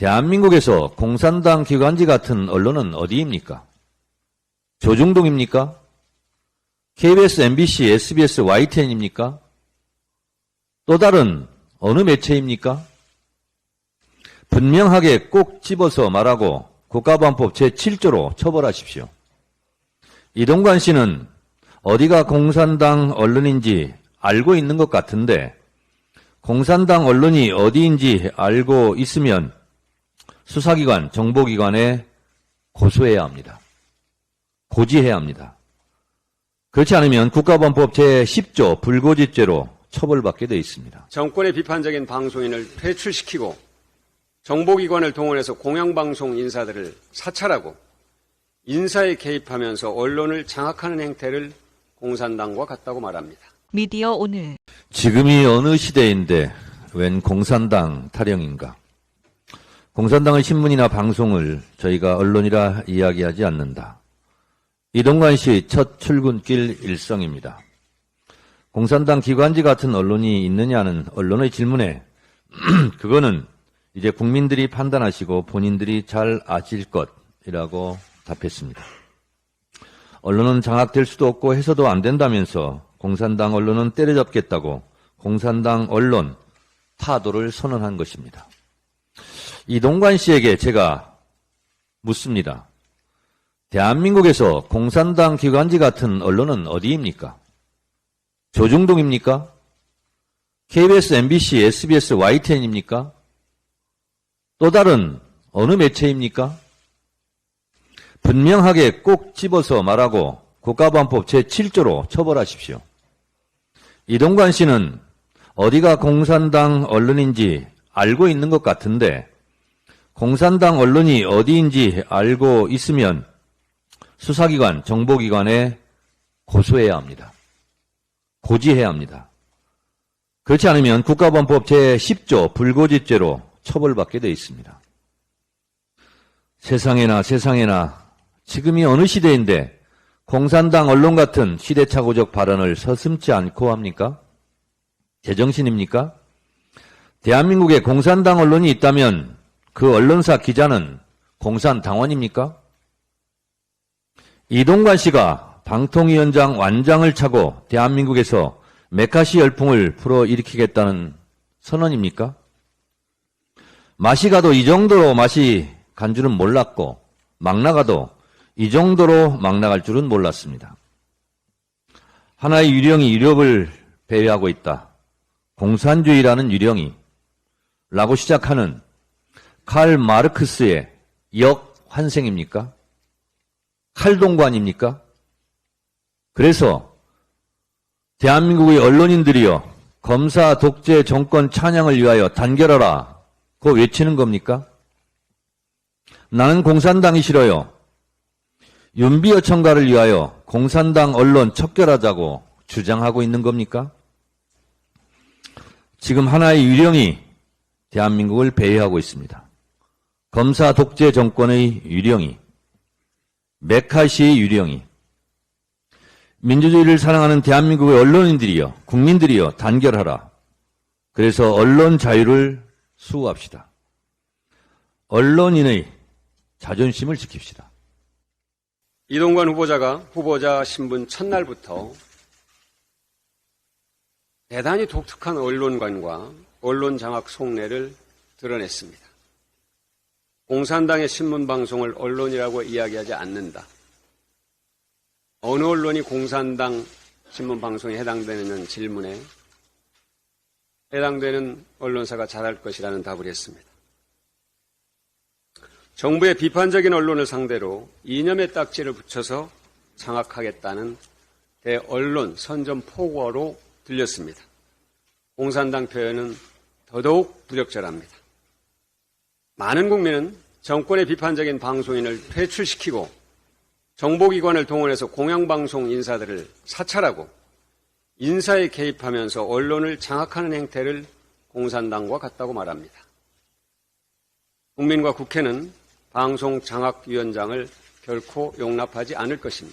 대한민국에서 공산당 기관지 같은 언론은 어디입니까? 조중동입니까? KBS, MBC, SBS, YTN입니까? 또 다른 어느 매체입니까? 분명하게 꼭 집어서 말하고 국가보안법 제7조로 처벌하십시오. 이동관 씨는 어디가 공산당 언론인지 알고 있는 것 같은데 공산당 언론이 어디인지 알고 있으면 수사기관, 정보기관에 고소해야 합니다. 고지해야 합니다. 그렇지 않으면 국가보안법 제10조 불고지죄로 처벌받게 되어 있습니다. 정권의 비판적인 방송인을 퇴출시키고 정보기관을 동원해서 공영방송 인사들을 사찰하고 인사에 개입하면서 언론을 장악하는 행태를 공산당과 같다고 말합니다. 미디어 오늘 지금이 어느 시대인데 웬 공산당 타령인가? 공산당의 신문이나 방송을 저희가 언론이라 이야기하지 않는다. 이동관 씨 첫 출근길 일성입니다. 공산당 기관지 같은 언론이 있느냐는 언론의 질문에 그거는 이제 국민들이 판단하시고 본인들이 잘 아실 것이라고 답했습니다. 언론은 장악될 수도 없고 해서도 안 된다면서 공산당 언론은 때려잡겠다고 공산당 언론 타도를 선언한 것입니다. 이동관 씨에게 제가 묻습니다. 대한민국에서 공산당 기관지 같은 언론은 어디입니까? 조중동입니까? KBS, MBC, SBS, YTN입니까? 또 다른 어느 매체입니까? 분명하게 꼭 집어서 말하고 국가보안법 제7조로 처벌하십시오. 이동관 씨는 어디가 공산당 언론인지 알고 있는 것 같은데 공산당 언론이 어디인지 알고 있으면 수사기관, 정보기관에 고소해야 합니다. 고지해야 합니다. 그렇지 않으면 국가보안법 제10조 불고지죄로 처벌받게 되어 있습니다. 세상에나 세상에나 지금이 어느 시대인데 공산당 언론 같은 시대착오적 발언을 서슴지 않고 합니까? 제정신입니까? 대한민국에 공산당 언론이 있다면 그 언론사 기자는 공산 당원입니까? 이동관 씨가 방통위원장 완장을 차고 대한민국에서 메카시 열풍을 불어일으키겠다는 선언입니까? 맛이 가도 이 정도로 맛이 간 줄은 몰랐고 막 나가도 이 정도로 막 나갈 줄은 몰랐습니다. 하나의 유령이 유력을 배회하고 있다. 공산주의라는 유령이 라고 시작하는 칼 마르크스의 역환생입니까? 칼동관입니까? 그래서 대한민국의 언론인들이여 검사 독재 정권 찬양을 위하여 단결하라 그 외치는 겁니까? 나는 공산당이 싫어요. 윤비어 청가를 위하여 공산당 언론 척결하자고 주장하고 있는 겁니까? 지금 하나의 유령이 대한민국을 배회하고 있습니다. 검사 독재 정권의 유령이, 메카시의 유령이, 민주주의를 사랑하는 대한민국의 언론인들이여, 국민들이여 단결하라. 그래서 언론 자유를 수호합시다. 언론인의 자존심을 지킵시다. 이동관 후보자가 후보자 신분 첫날부터 대단히 독특한 언론관과 언론 장악 속내를 드러냈습니다. 공산당의 신문 방송을 언론이라고 이야기하지 않는다. 어느 언론이 공산당 신문 방송에 해당되는 질문에 해당되는 언론사가 잘할 것이라는 답을 했습니다. 정부의 비판적인 언론을 상대로 이념의 딱지를 붙여서 장악하겠다는 대언론 선전 포고로 들렸습니다. 공산당 표현은 더더욱 부적절합니다. 많은 국민은 정권의 비판적인 방송인을 퇴출시키고 정보기관을 동원해서 공영방송 인사들을 사찰하고 인사에 개입하면서 언론을 장악하는 행태를 공산당과 같다고 말합니다. 국민과 국회는 방송 장악위원장을 결코 용납하지 않을 것입니다.